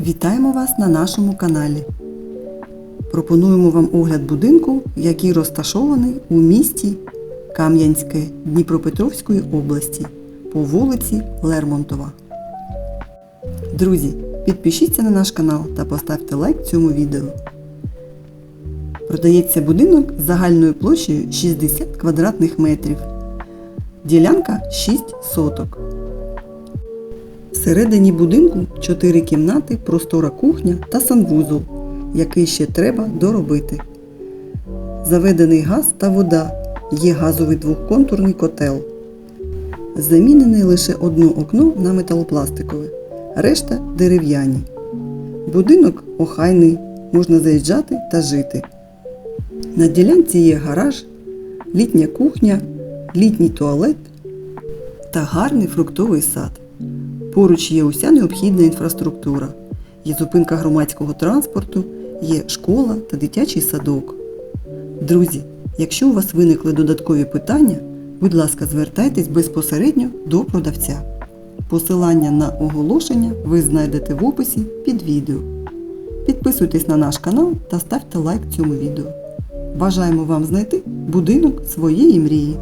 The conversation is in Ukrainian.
Вітаємо вас на нашому каналі. Пропонуємо вам огляд будинку, який розташований у місті Кам'янське Дніпропетровської області по вулиці Лермонтова. Друзі, підпишіться на наш канал та поставте лайк цьому відео. Продається будинок з загальною площею 60 квадратних метрів. Ділянка 6 соток. Всередині будинку 4 кімнати, простора кухня та санвузол, який ще треба доробити. Заведений газ та вода. Є газовий двохконтурний котел. Замінене лише одне окно на металопластикове, решта дерев'яні. Будинок охайний, можна заїжджати та жити. На ділянці є гараж, літня кухня, літній туалет та гарний фруктовий сад. Поруч є уся необхідна інфраструктура. Є зупинка громадського транспорту, є школа та дитячий садок. Друзі, якщо у вас виникли додаткові питання, будь ласка, звертайтесь безпосередньо до продавця. Посилання на оголошення ви знайдете в описі під відео. Підписуйтесь на наш канал та ставте лайк цьому відео. Бажаємо вам знайти будинок своєї мрії.